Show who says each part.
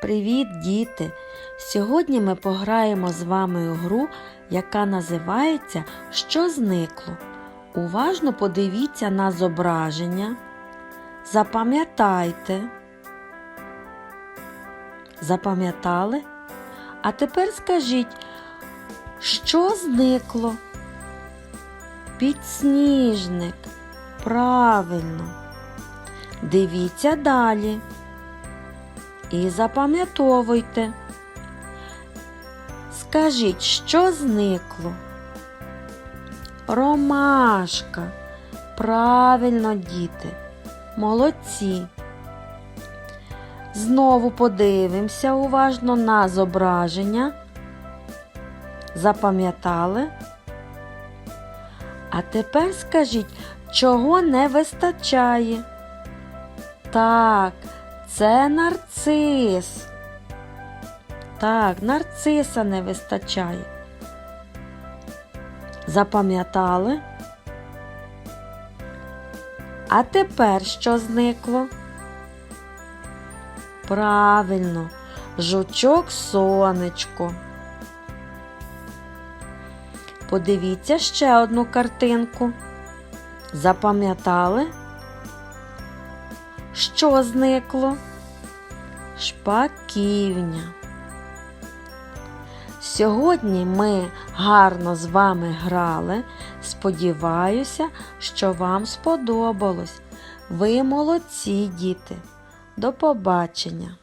Speaker 1: Привіт, діти! Сьогодні ми пограємо з вами у гру, яка називається Що зникло. Уважно подивіться на зображення. Запам'ятайте. Запам'ятали? А тепер скажіть, що зникло? Підсніжник. Правильно. Дивіться далі. І запам'ятовуйте. Скажіть, що зникло? Ромашка. Правильно, діти. Молодці. Знову подивимося уважно на зображення. Запам'ятали? А тепер скажіть, чого не вистачає? Так, це нарцис. Так, нарциса не вистачає. Запам'ятали? А тепер що зникло? Правильно, жучок сонечко. Подивіться ще одну картинку. Запам'ятали? Що зникло? Шпаківня. Сьогодні ми гарно з вами грали. Сподіваюся, що вам сподобалось. Ви молодці, діти. До побачення!